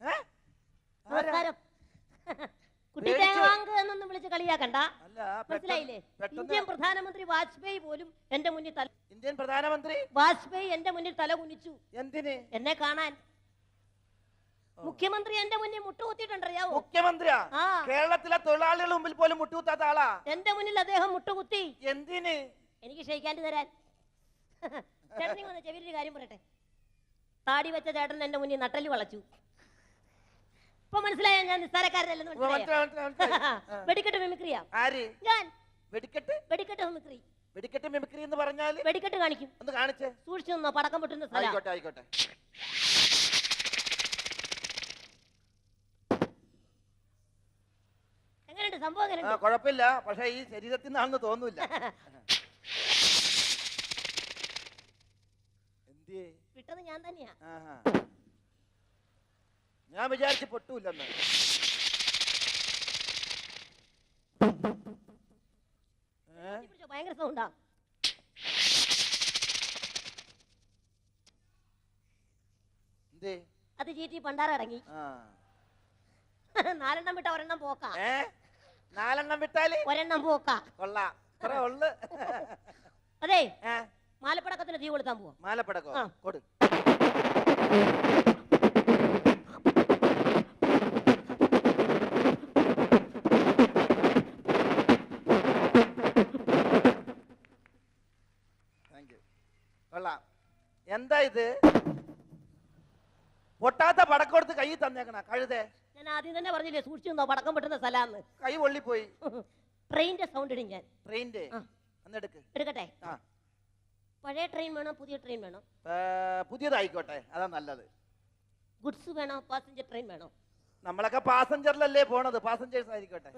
ഏ? കുട്ടി പേടിച്ച്? എന്നൊന്നും വിളിച്ച് കളിയാക്കണ്ട. മനസ്സിലായില്ലേ? ഇന്ത്യൻ പ്രധാനമന്ത്രി വാജ്പേയി പോലും എന്റെ മുന്നിൽ തല ഇന്ത്യൻ പ്രധാനമന്ത്രി? വാജ്പേയി എന്റെ മുന്നിൽ തല കുനിച്ചു. എന്തിന്? എന്നെ കാണാൻ. മുഖ്യമന്ത്രി എന്റെ മുന്നിൽ മുട്ടുകുത്തിട്ടുണ്ടറിയാവോ മുഖ്യമന്ത്രിയാ? കേരളത്തിലെ തൊഴിലാളികളുടെ മുമ്പിൽ പോലും മുട്ടുകുത്താത്ത ആളാ? എന്റെ മുന്നിൽ അദ്ദേഹം മുട്ടുകുത്തി. എന്തിന്? എനിക്ക് ഷെയ്ക്കാൻഡ് തരാൻ. ചേട്ടനിങ്ങനെ ചെവിയൊരു കാര്യം പറയട്ടെ. താടി വെച്ച ചേട്ടൻ എന്റെ മുന്നിൽ നട്ടൽ വളച്ചു. ഇപ്പൊ മനസ്സിലായോ ഞാൻ നിസ്സാരക്കാരനല്ലെന്ന്. വെടിക്കെട്ട് മിമിക്രിയാ. ഞാൻ. വെടിക്കെട്ട്? വെടിക്കെട്ട് മിമിക്രി. വെടിക്കെട്ട് മിമിക്രി എന്ന് പറഞ്ഞാൽ വെടിക്കെട്ട് കാണിക്കും. ഒന്ന് കാണിച്ചേ. സൂക്ഷിച്ചു നിന്നോ പടക്കം പൊട്ടുന്ന സ്ഥലം. ആയിക്കോട്ടെ ആയിക്കോട്ടെ. എങ്ങനെയുണ്ട് സംഭവം എങ്ങനെയുണ്ട്? കുഴപ്പമില്ല. പക്ഷെ ഈ ശരീരത്തിൽ നിന്നാണെന്ന് തോന്നുന്നില്ല. എന്തിയേ? വിട്ടത് ഞാൻ തന്നെയാ. ആഹാ. ഞാൻ വിചാരിച്ച് പൊട്ടൂല്ലെന്ന്. ഏ? പിടിച്ചോ, ഭയങ്കര സൗണ്ടാ. എന്തേ? അത് ചീറ്റി പണ്ടാറ ഇറങ്ങി. ആ. നാലെണ്ണം വിട്ട ഒരെണ്ണം പോക്കാ. ഏ? നാലെണ്ണം വിട്ടാൽ? ഒരെണ്ണം പോക്കാ. കൊള്ളാം. ഉള്ളു. അതെ. ഏ? മാലപ്പടക്കത്തിന് തീ കൊടുത്താൻ പോവാ. മാലപ്പടക്കോ? ആ. കൊടു. കൊള്ളാം. എന്താ ഇത്? പൊട്ടാത്ത പടക്കം എടുത്ത് കൈ തന്നേക്കണ കഴുതേ. ഞാൻ ആദ്യം തന്നെ പറഞ്ഞില്ലേ സൂക്ഷിച്ചു നിന്നോ പടക്കം പൊട്ടുന്ന സ്ഥലാന്ന് കൈ പൊള്ളിപ്പോയി. ട്രെയിനിന്റെ സൗണ്ട് ഇടും ഞാൻ. ട്രെയിന്റെ ആ. അന്നെടുക്ക് എടുക്കട്ടെ? ആ. പഴയ ട്രെയിൻ വേണോ പുതിയ ട്രെയിൻ വേണോ? പുതിയതായിക്കോട്ടെ അതാ നല്ലത്. ഗുഡ്സ് വേണോ പാസഞ്ചർ ട്രെയിൻ വേണോ? നമ്മളൊക്കെ പാസഞ്ചറിലല്ലേ പോണത് പാസഞ്ചേഴ്സ് ആയിരിക്കട്ടെ.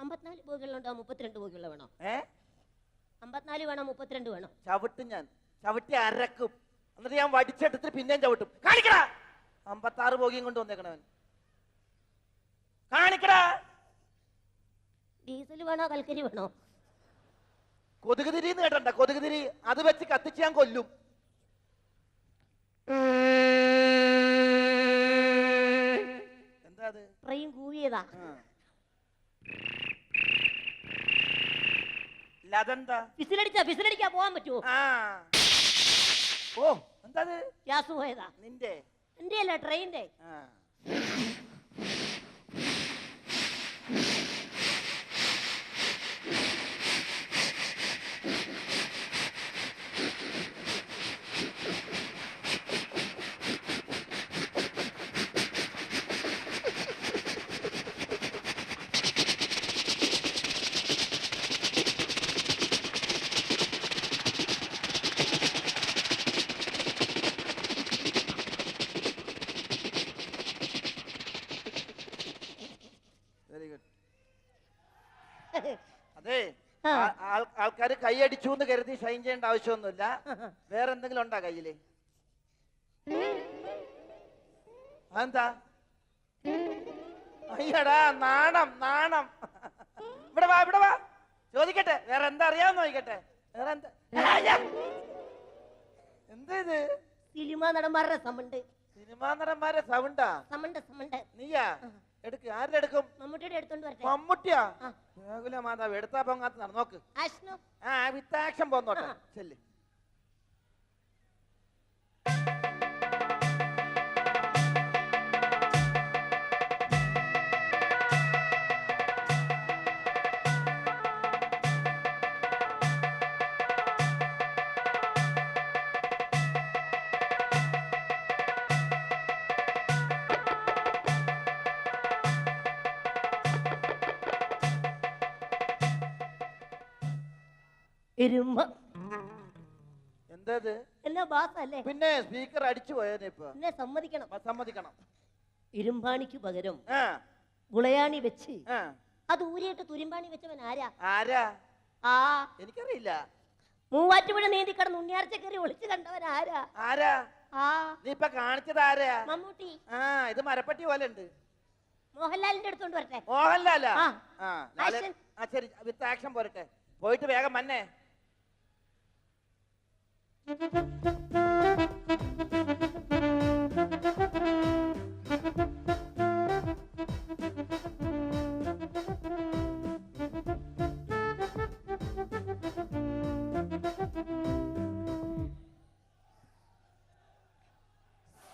അമ്പത്തിനാല് ബോഗികളുണ്ടോ മുപ്പത്തിരണ്ട് ബോഗികൾ വേണോ? ഏ? അമ്പത്തിനാല് വേണോ മുപ്പത്തിരണ്ട് വേണോ? ചവിട്ടും ഞാൻ. ചവിട്ടി അരക്കും. എന്നിട്ട് ഞാൻ വടിച്ചെടുത്തിട്ട് പിന്നെയും ചവിട്ടും. കാണിക്കടാ! അമ്പത്താറ് ബോഗിയും കൊണ്ട് വന്നേക്കണവൻ. കാണിക്കടാ! ഡീസൽ വേണോ കൽക്കരി വേണോ? കൊതുക് തിരിന്ന് കേട്ടണ്ട കൊതുക് തിരി അത് വെച്ച് കത്തിച്ച് ഞാൻ കൊല്ലും. എന്താ അത്? ട്രെയിൻ കൂവിയതാ ആ. ഇല്ല, അതെന്താ? ഫിസിലടിച്ചാ ഫിസിലടിക്കാ പോകാൻ പറ്റുമോ ആ. ഓ എന്താ അത്? ഗ്യാസ് പോയതാ. നിന്റെ? എന്റെ അല്ല ട്രെയിനിന്റെ. ആ വെരി ഗുഡ് അതെ. ആൾക്കാർ കൈയടിച്ചു എന്ന് കരുതി സൈൻ ചെയ്യേണ്ട ആവശ്യമൊന്നുമില്ല. വേറെ എന്തെങ്കിലും ഉണ്ടാ കയ്യിൽ? എന്താ അയ്യടാ നാണം നാണം. ഇവിടെ വാ ഇവിടെ വാ. ചോദിക്കട്ടെ വേറെ എന്താ അറിയാമെന്ന് നോക്കട്ടെ വേറെ എന്താ. എന്താ ഇത്? Cinema നടന്മാരുടെ സമുണ്ട് cinema നടന്മാരെ സൗണ്ടാ? സമുണ്ട് സമുണ്ട് നീയാ? എടുക്ക് ആരുടെ എടുക്കും? മമ്മൂട്ടിയുടെ എടുത്തോണ്ട് വരട്ടെ. മമ്മൂട്ടിയാ. രാഹുല മാതാവ് എടുത്താ പൊങ്ങാത്ത നോക്ക് ആ വിത്താക്ഷം പോന്നോട്ടെ. ചെല്ല്. എരുമ. എന്നാ ബാസ് അല്ലേ പിന്നെ സ്പീക്കർ അടിച്ചു പോയതിനെ ഇപ്പൊ. എന്നെ സമ്മതിക്കണം. സമ്മതിക്കണം. ഇരുമ്പാണിക്ക് പകരം ആ. ഗുളയാണി വെച്ച് ആ. അത് ഊരിയിട്ട് തുരുമ്പാണി വെച്ചവൻ ആരാ? ആരാ? ആ. എനിക്കറിയില്ല. മൂവാറ്റുപുഴ നീന്തി കിടന്ന് ഉണ്ണിയാർച്ച കയറി ഒളിച്ചു കണ്ടവൻ ആരാ? ആരാ? ആ. നീ ഇപ്പൊ കാണിച്ചത് ആരാ? മമ്മൂട്ടി. ആ ഇത് മരപ്പട്ടി പോലെ ഉണ്ട്. മോഹൻലാലിന്റെ അടുത്തോണ്ട് വരട്ടെ. മോഹൻലാലാ? ആ. ആ ലാല്- Action. ആ ശരി. വിത്ത് ആക്ഷൻ പോരട്ടെ. പോയിട്ട് വേഗം മന്നെ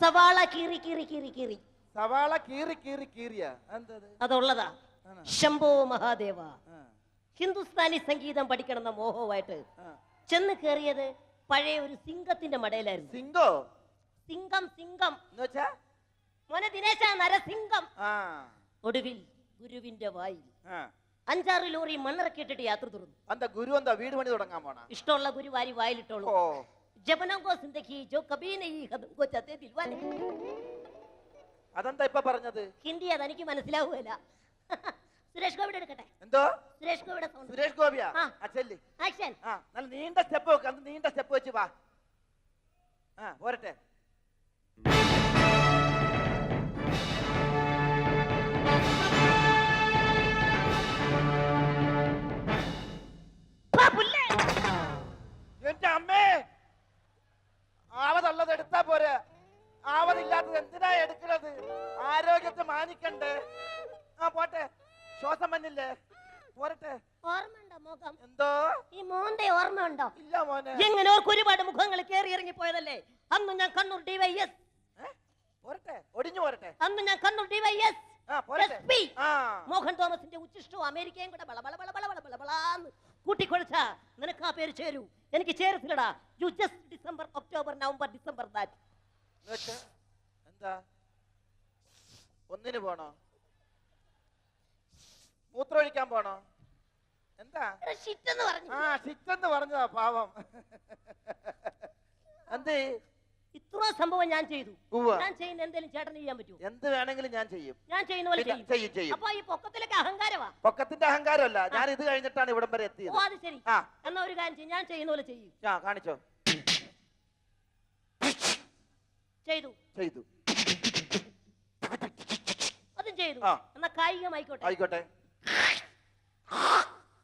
സവാള സവാള കീറിയ? ശംഭോ മഹാദേവ. ഹിന്ദുസ്ഥാനി സംഗീതം പഠിക്കണമെന്ന മോഹവുമായിട്ട് ചെന്ന് കയറിയത് പഴയ ഒരു സിംഗത്തിന്റെ മടയിലായിരുന്നു. സിംഗോ സിംഗം സിംഗം മോനെ ദിനേശ നരസിംഗം ഒടുവിൽ ഗുരുവിന്റെ വായിൽ. അഞ്ചാറ് ലോറി മണ്ണിറക്കിയിട്ടിട്ട് യാത്ര തുറന്നു. എന്താ ഗുരു എന്താ വീട് പണി തുടങ്ങാൻ പോണ? ഇഷ്ടമുള്ള ഗുരു വാരി വായിലിട്ടോളൂ. ജപനങ്കോ സിന്ദഗി ജോ കബീ നഹീ ഖത്മോ ചാത്തെ ദിൽവാനെ. അതെന്താ ഇപ്പൊ പറഞ്ഞത്? ഹിന്ദി അതെനിക്ക് മനസ്സിലാവുകയില്ല. സുരേഷ് ഗോപിയുടെ എടുക്കട്ടെ? എന്തോ? സുരേഷ് ഗോപിയുടെ സൗണ്ട് സുരേഷ് ഗോപിയാ? ആ. ചെല്ലി. ആക്ഷൻ. ആ നല്ല നീണ്ട സ്റ്റെപ്പ് വെക്ക്. അത് നീണ്ട സ്റ്റെപ്പ് വെച്ച് വാ. ആ പോരട്ടെ. എന്റെ അമ്മേ! ആവതുള്ളത് എടുത്താ പോരെ. ആവതില്ലാത്തത് എന്തിനാ എടുക്കുന്നത് ആരോഗ്യത്തെ മാനിക്കണ്ടേ. ആ പോട്ടെ. ശ്വാസം വന്നില്ലേ? പോരട്ടെ. ഓർമ്മയുണ്ടോ മുഖം? എന്തോ? ഈ മോന്റെ ഓർമ്മയുണ്ടോ? ഇല്ല മോനെ. ഓർക്ക് ഒരുപാട് മുഖങ്ങൾ കേറി ഇറങ്ങി പോയതല്ലേ? അന്ന് ഞാൻ കണ്ണൂർ ഡിവൈഎസ്? പോരട്ടെ. ഒടിഞ്ഞു പോരട്ടെ. അന്ന് ഞാൻ കണ്ണൂർ ഡിവൈഎസ്. മോഹൻ തോമസിന്റെ ഉച്ചിഷ്ടവും അമേരിക്കയും കൂടെ കൂട്ടിക്കൊഴിച്ച നിനക്ക് ആ പേര് ചേരൂ. എനിക്ക് ചേരത്തില്ലടാ. You just December October November December that എന്താ? ഒന്നിന് പോണോ? മൂത്രമൊഴിക്കാൻ പോണോ? എന്താ? ഷിറ്റ് എന്ന് പറഞ്ഞു. ആ ഷിറ്റെന്ന് പറഞ്ഞതാ പാവം. എന്ത് ഇത്ര സംഭവം ഞാൻ ചെയ്തു. ഞാൻ ചെയ്യുന്ന എന്തെങ്കിലും ചേട്ടന് ചെയ്യാൻ പറ്റൂ എന്ത് വേണമെങ്കിലും ഞാൻ ചെയ്യും. ഞാൻ ചെയ്യുന്ന പോലെ ചെയ്യും. ചെയ്യും അപ്പൊ ഈ പൊക്കത്തിലൊക്കെ അഹങ്കാരമാ. പൊക്കത്തിന്റെ അഹങ്കാരമല്ല. ഞാൻ ഇത് കഴിഞ്ഞിട്ടാണ് ഇവിടം വരെ ഓ എത്തിയത് അത് ശരി. എന്നാ ഒരു കാര്യം ചെയ്യും. ഞാൻ ചെയ്യുന്ന പോലെ ചെയ്യും. ആ കാണിച്ചോ. ചെയ്തു. ചെയ്തു. അതും ചെയ്തു. എന്നാ കായികമായിക്കോട്ടെ. ആയിക്കോട്ടെ.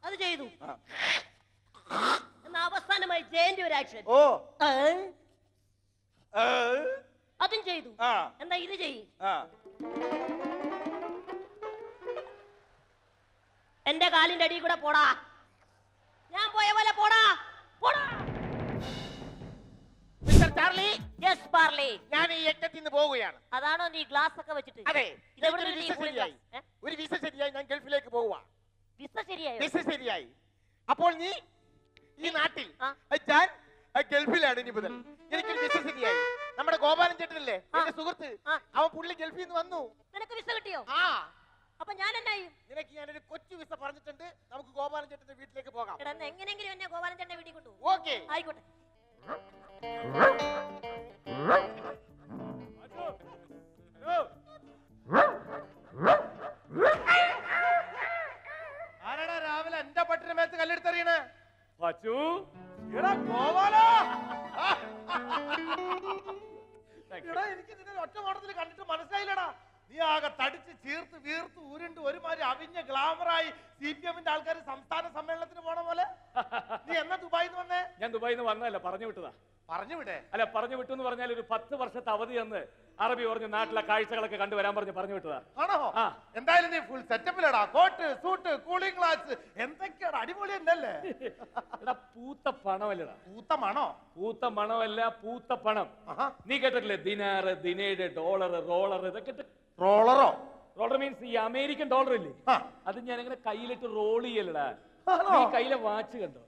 അത് ചെയ്തു. എന്നാ അവസാനമായി ജയന്റെ ഒരു ആക്ഷൻ ഓ അതും ചെയ്തു. ആ. എന്നാ ഇത് ചെയ്യും. എന്റെ കാലിന്റെ അടിയിൽ കൂടെ പോടാ. ഞാൻ പോയ പോലെ പോടാ. പോടാ. Mister Charlie. യെസ് പാർലി ഞാൻ ഈ യജ്ഞത്തിൽ നിന്ന് പോവുകയാണ്. അതാണോ നീ ഗ്ലാസ് ഒക്കെ വെച്ചിട്ട്? അതെ. ഇതെവിടെ നിന്ന് വിസ ശരിയായി? ഒരു വിസ ശരിയായി ഞാൻ ഗൾഫിലേക്ക് പോവുക വിസ ശരിയായി വിസ ശരിയായി അപ്പോൾ നീ ഈ നാട്ടിൽ ഞാൻ ഗൾഫിലാണ് ഇനി മുതൽ. എനിക്ക് വിസ ശരിയായി നമ്മുടെ ഗോപാലൻ ചേട്ടനല്ലേ. എന്റെ സുഹൃത്ത്. അവൻ പുള്ളി ഗൾഫിൽ നിന്ന് വന്നു. നിനക്ക് വിസ കിട്ടിയോ? ആ. അപ്പൊ ഞാൻ എന്നായി നിനക്ക് ഞാനൊരു കൊച്ചു വിസ പറഞ്ഞിട്ടുണ്ട്. നമുക്ക് ഗോപാലൻ ചേട്ടന്റെ വീട്ടിലേക്ക് പോകാം. എങ്ങനെയെങ്കിലും എന്നെ ഗോപാലൻ ചേട്ടന്റെ വീട്ടിൽ കൊണ്ടു ഓക്കെ. ആയിക്കോട്ടെ. മേത്ത് കല്ലെടുത്തെറിയണേ? പച്ചു എടാ ഗോപാലാ. എടാ എനിക്ക് നിന്നെ ഒറ്റ നോട്ടത്തിൽ കണ്ടിട്ട് മനസ്സിലായില്ലടാ. നീ ആകെ തടിച്ച് ചീർത്ത് വീർത്ത് ഉരുണ്ട് ഒരുമാതിരി അവിഞ്ഞ ഗ്ലാമറായി സി പി എമ്മിന്റെ ആൾക്കാർ സംസ്ഥാന സമ്മേളനത്തിന് പോണ പോലെ? നീ എന്നാ ദുബായിന്ന് വന്നേ? ഞാൻ ദുബായിന്ന് വന്നതല്ല പറഞ്ഞു വിട്ടതാ. പറഞ്ഞു വിടെ. അല്ല പറഞ്ഞു വിട്ടു എന്ന് പറഞ്ഞാൽ ഒരു പത്ത് വർഷത്തെ അവധി എന്ന് അറബി പറഞ്ഞു നാട്ടിലെ കാഴ്ചകളൊക്കെ കണ്ടുവരാൻ പറഞ്ഞു പറഞ്ഞു വിട്ടതാ. ആണോ? എന്തായാലും നീ ഫുൾ സെറ്റപ്പിലടാ കോട്ട് സൂട്ട് കൂളിംഗ് ഗ്ലാസ് എന്തൊക്കെയാണ് അടിപൊളി എന്നല്ലേ എടാ പൂത്ത പണമല്ലടാ. പൂത്തമാണോ പൂത്ത മണമല്ല പൂത്ത പണം. നീ കേട്ടിട്ടില്ലേ? ദിനാറ് ദിനേഡ് ഡോളർ റോളർ ഇതൊക്കെ റോളറോ? റോളർ മീൻസ് ഈ അമേരിക്കൻ ഡോളർ ഇല്ലേ? അത് ഞാൻ ഇങ്ങനെ കയ്യിലിട്ട് റോൾ ചെയ്യലടാ. നീ കയ്യിലെ വാച്ച് കണ്ടോ?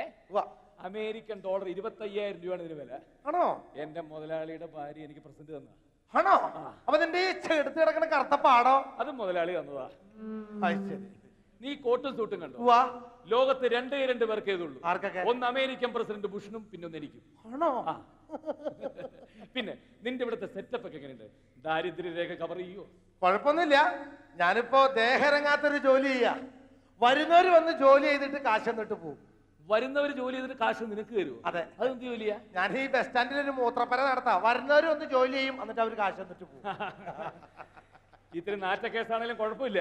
ഏ? ഉവ്വ. അമേരിക്കൻ ഡോളർ ഇരുപത്തയ്യായിരം രൂപയാണ് ഇതിന് വില. ആണോ? എന്റെ മുതലാളിയുടെ ഭാര്യ എനിക്ക് പ്രസന്റ് തന്ന. ആണോ? അപ്പൊ നിന്റെ ഈ ചെടുത്ത് കിടക്കണ കറുത്ത പാടോ? അത് മുതലാളി തന്നതാ. നീ കോട്ടും സൂട്ടും കണ്ടു. ലോകത്ത് രണ്ടേ രണ്ട് പേർക്ക് ഏതുള്ളൂ? ഒന്ന് അമേരിക്കൻ പ്രസിഡന്റ് ബുഷനും പിന്നെ ഒന്ന് എനിക്കും. ആണോ? പിന്നെ നിന്റെ ഇവിടുത്തെ സെറ്റപ്പ് ഒക്കെ എങ്ങനെയുണ്ട്? ദാരിദ്ര്യരേഖ കവർ ചെയ്യോ? കുഴപ്പമൊന്നുമില്ല. ഞാനിപ്പോ ദേഹരങ്ങാത്തൊരു ജോലി ചെയ്യാ. വരുന്നവര് വന്ന് ജോലി ചെയ്തിട്ട് കാശ് എന്നിട്ട് പോകും വരുന്നവർ ജോലി ചെയ്തിട്ട് കാശ് നിനക്ക് തരുമോ അതെ. അതെന്ത് ജോലിയാ? ഞാൻ ഈ ബസ് സ്റ്റാൻഡിൽ ഒരു മൂത്രപ്പര നടത്താം. വരുന്നവര് ഒന്ന് ജോലി ചെയ്യും എന്നിട്ട് അവർ കാശ് തന്നിട്ട് പോകും. ഇത്തിരി നാറ്റ കേസാണെങ്കിലും കുഴപ്പമില്ല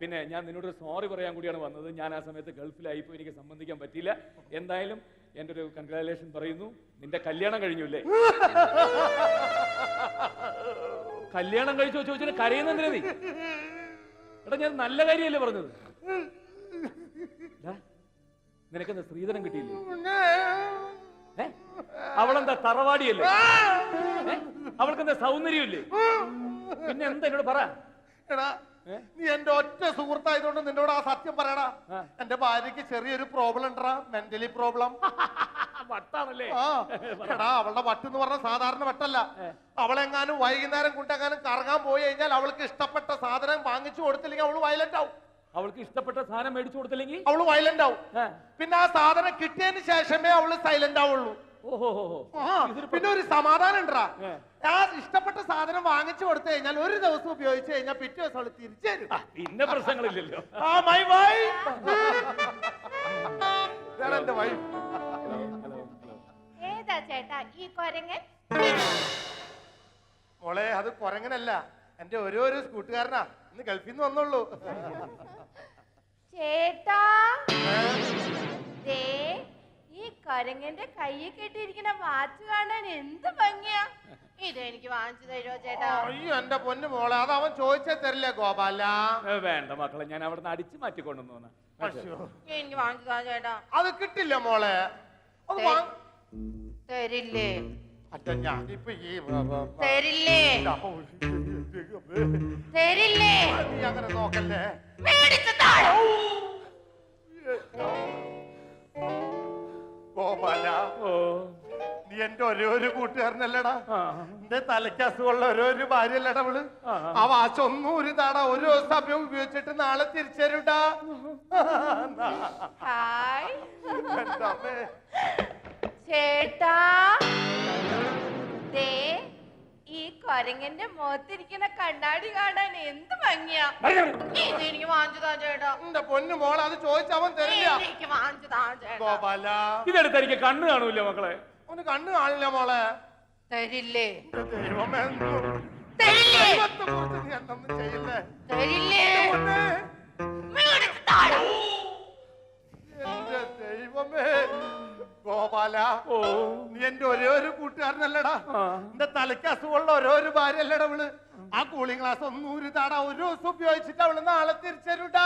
പിന്നെ ഞാൻ നിന്നോട് സോറി പറയാൻ കൂടിയാണ് വന്നത്. ഞാൻ ആ സമയത്ത് ഗൾഫിലായിപ്പോ എനിക്ക് സംബന്ധിക്കാൻ പറ്റിയില്ല. എന്തായാലും എന്റെ ഒരു കൺഗ്രാലേഷൻ പറയുന്നു. നിന്റെ കല്യാണം കഴിഞ്ഞു അല്ലേ കല്യാണം കഴിച്ചു വെച്ചിട്ട് കരയുന്നെന്തിനാ നീ? എടാ ഞാൻ നല്ല കാര്യമല്ലേ പറഞ്ഞത്. നിനക്കെന്താ സ്ത്രീധനം കിട്ടിയില്ലേ? അവളെന്താ തറവാടിയല്ലേ? അവൾക്കെന്താ സൗന്ദര്യമില്ലേ? പിന്നെ എന്താ എന്നോട് പറ. നീ എന്റെ ഒറ്റ സുഹൃത്തായതുകൊണ്ട് നിന്നോട് ആ സത്യം പറയടാ. ആ. എന്റെ ഭാര്യക്ക് ചെറിയൊരു പ്രോബ്ലം ഉണ്ടടാ മെന്റലി പ്രോബ്ലം വട്ടാണല്ലേ? എടാ അവളുടെ വട്ട് എന്ന് പറഞ്ഞ സാധാരണ വട്ടല്ല. അവളെങ്ങാനും വൈകുന്നേരം കൊണ്ടെങ്ങാനും കറങ്ങാൻ പോയി കഴിഞ്ഞാൽ അവൾക്ക് ഇഷ്ടപ്പെട്ട സാധനം വാങ്ങിച്ചു കൊടുത്തില്ലെങ്കിൽ അവൾ വയലന്റ് ആവും. അവൾക്ക് ഇഷ്ടപ്പെട്ട സാധനം മേടിച്ചു കൊടുത്തില്ലെങ്കിൽ? അവൾ വയലന്റ് ആവും. പിന്നെ ആ സാധനം കിട്ടിയതിന് ശേഷമേ അവൾ സൈലന്റ് ആവുള്ളൂ. ഓഹോ പിന്നെ ഒരു സമാധാനം ഉണ്ടാ ആ ഇഷ്ടപ്പെട്ട സാധനം വാങ്ങിച്ചു കൊടുത്തു കഴിഞ്ഞാൽ ഒരു ദിവസം ഉപയോഗിച്ചു കഴിഞ്ഞാൽ പിറ്റേ ദിവസം അവൾ തിരിച്ചു തരും. പിന്നെ പ്രശ്നങ്ങളില്ലല്ലോ. ആ മൈ വൈ എന്റെ ഏതാ ചേട്ടാ ഈ കൊരങ്ങൻ? മോളെ അത് കൊരങ്ങനല്ല. എന്റെ ഓരോരോ കൂട്ടുകാരനാ ഇന്ന് ഗൾഫിൽ നിന്ന് വന്നുള്ളൂ ചേട്ടാ. ദേ ഈ കൊരങ്ങന്റെ കയ്യിൽ കെട്ടിയിരിക്കുന്ന വാച്ച് കാണാൻ എന്ത് ഭംഗിയാ. ഇത് എനിക്ക് വാങ്ങിച്ചു തരുമോ ചേട്ടാ? അയ്യോ എന്റെ പൊന്നു മോളെ അത് അവൻ ചോദിച്ചാ തരില്ലേ ഗോപാല. വേണ്ട മക്കളെ ഞാൻ അവിടെ നിന്ന് അടിച്ചു മാറ്റി കൊണ്ടുവന്നു അശ്ശോ. എനിക്ക് വാങ്ങിച്ചു ചേട്ടാ. അത് കിട്ടില്ല മോളെ. അത് തരില്ലേ? അച്ഛൻ ഞാനിപ്പോ ഈ തരില്ലേ. തരില്ലേ? നീ അങ്ങനെ നോക്കല്ലേ? മേടിച്ചു താ ഗോപാല നീ എന്റെ ഒരേ ഒരു കൂട്ടുകാരനല്ലടാ. എന്റെ തലയ്ക്ക് അസുഖമുള്ള ഓരോ ഒരു ഭാര്യയല്ലടാ അവൾ. ആ. ഒന്നും ഒരു താടാ ഒരു സമയം ഉപയോഗിച്ചിട്ട് നാളെ തിരിച്ചരുടാ. ചേട്ടാ. ഈ കൊരങ്ങന്റെ മുഖത്തിരിക്കുന്ന കണ്ണാടി കാണാൻ എന്ത് ഭംഗിയാ? ഇത് എനിക്ക് വാങ്ങിച്ചു താ ചേട്ടാ. എന്റെ പൊന്നു മോൾ അത് ചോദിച്ചവൻ തരില്ല. എനിക്ക് വാങ്ങിച്ചു താ ചേട്ടാ. ഗോപാല. ഇതെടുത്ത് എനിക്ക് കണ്ണ് കാണൂല മക്കളെ? ഒന്ന് കണ്ണു കാണില്ല മോളെ. തരില്ലേ? എന്റെ ദൈവമേ തരില്ലേ? ദൈവത്തെ കുറിച്ച് നീ എന്തൊന്നും ചെയ്യില്ലേ തരില്ലേ? പൊന്നേ, മേടിച്ചു താഴെ. എന്റെ ദൈവമേ ഗോപാല ഓ. നീ എന്റെ ഒരേ ഒരു കൂട്ടുകാരനല്ലടാ. എന്റെ തലയ്ക്ക് അസുഖമുള്ള ഓരോ ഒരു ഭാര്യയല്ലടാ അവൾ. ആ കൂളിംഗ് ഗ്ലാസ് ഒന്നും ഒരു താടാ ഒരു ദിവസം ഉപയോഗിച്ചിട്ട് അവൾ നാളെ തിരിച്ചരുടാ.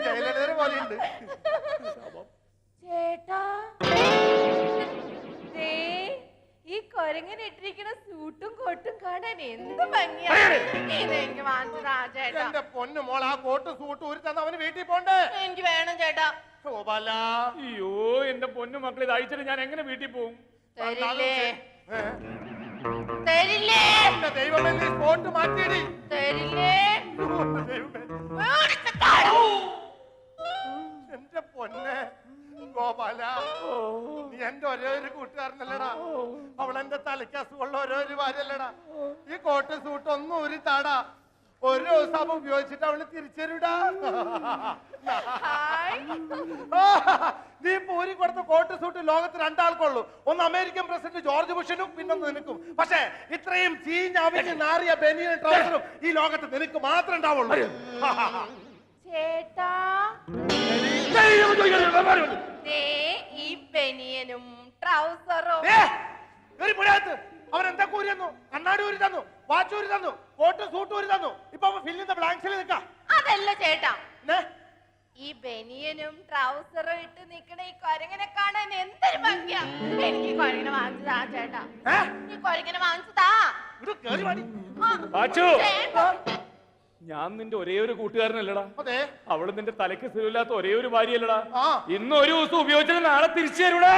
ജയലളിതരെ പോലെ പോലെയുണ്ട് ചേട്ടാ. ദേ ഈ കൊരങ്ങൻ ഇട്ടിരിക്കുന്ന സൂട്ടും കോട്ടും കാണാൻ എന്ത് ഭംഗിയാണ് എനിക്ക് വാങ്ങിച്ചു താ ചേട്ടാ. എന്റെ പൊന്നു മോൾ ആ കോട്ടും സൂട്ടും ഒരു തന്നെ അവന് വീട്ടിൽ പോണ്ടേ? എനിക്ക് വേണം ചേട്ടാ. ഗോപാല. അയ്യോ എന്റെ പൊന്നു മക്കൾ ഇത് അയച്ചിട്ട് ഞാൻ എങ്ങനെ വീട്ടിൽ പോകും തരില്ലേ? തരില്ലേ? എന്റെ ദൈവമേ നീ സ്പോട്ട് മാറ്റിയിടി. തരില്ലേ? എന്റെ പൊന്നെ ഗോപാല. നീ എന്റെ ഒരേ ഒരു കൂട്ടുകാരനല്ലടാ. അവളെന്റെ തലയ്ക്ക് അസുഖമുള്ള ഓരോ ഒരു ഭാര്യല്ലടാ ഈ കോട്ട് സൂട്ട് ഒന്നും ഒരു താടാ ഒരു ദിവസം ഉപയോഗിച്ചിട്ട് അവൾ തിരിച്ചരുടാ. നീ ഇപ്പൊ കൊടുത്ത കോട്ട് സൂട്ട് ലോകത്ത് രണ്ടാൾക്കുള്ളൂ. ഒന്ന് അമേരിക്കൻ പ്രസിഡന്റ് ജോർജ് ബുഷനും പിന്നെ നിനക്കും. പക്ഷേ ഇത്രയും ചീഞ്ഞ അവിഞ്ഞ് നാറിയ ബനിയൻ ട്രൗസറും ഈ ലോകത്ത് നിനക്ക് മാത്രം ഉണ്ടാവുള്ളൂ. ചേട്ടാ. ഈ ബനിയനും ട്രൗസറും. അവൻ എന്താ കൂരിയെന്നു? കണ്ണാടി ഊരി തന്നു. വാച്ച് ഊരി തന്നു കോട്ട് സൂട്ട് ഊരി തന്നു. ഇപ്പൊ അവൻ ഫില്ലിന്റെ ബ്ലാങ്ക്സിൽ നിൽക്കാം അതല്ല ചേട്ടാ. ഈ ബനിയനും ട്രൗസറും ഇട്ട് നിക്കണ ഈ കൊരങ്ങനെ കാണാൻ എന്തൊരു ഭംഗിയാ. എനിക്ക് ഈ കൊരങ്ങനെ വാങ്ങിച്ചതാ ചേട്ടാ? ഈ കൊരങ്ങനെ വാങ്ങിച്ചതാ കേറി വാടി. ആ, പാച്ചു ഞാൻ നിന്റെ ഒരേ ഒരു കൂട്ടുകാരനല്ലടാ. അതെ. അവൾ നിന്റെ തലയ്ക്ക് സ്ഥിരമില്ലാത്ത ഒരേ ഒരു ഭാര്യയല്ലടാ. ഇന്ന് ഒരു ദിവസം ഉപയോഗിച്ചത് നാളെ തിരിച്ചു തരൂടാ.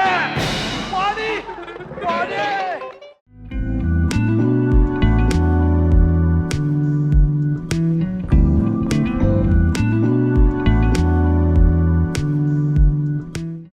വാടി, വാടി.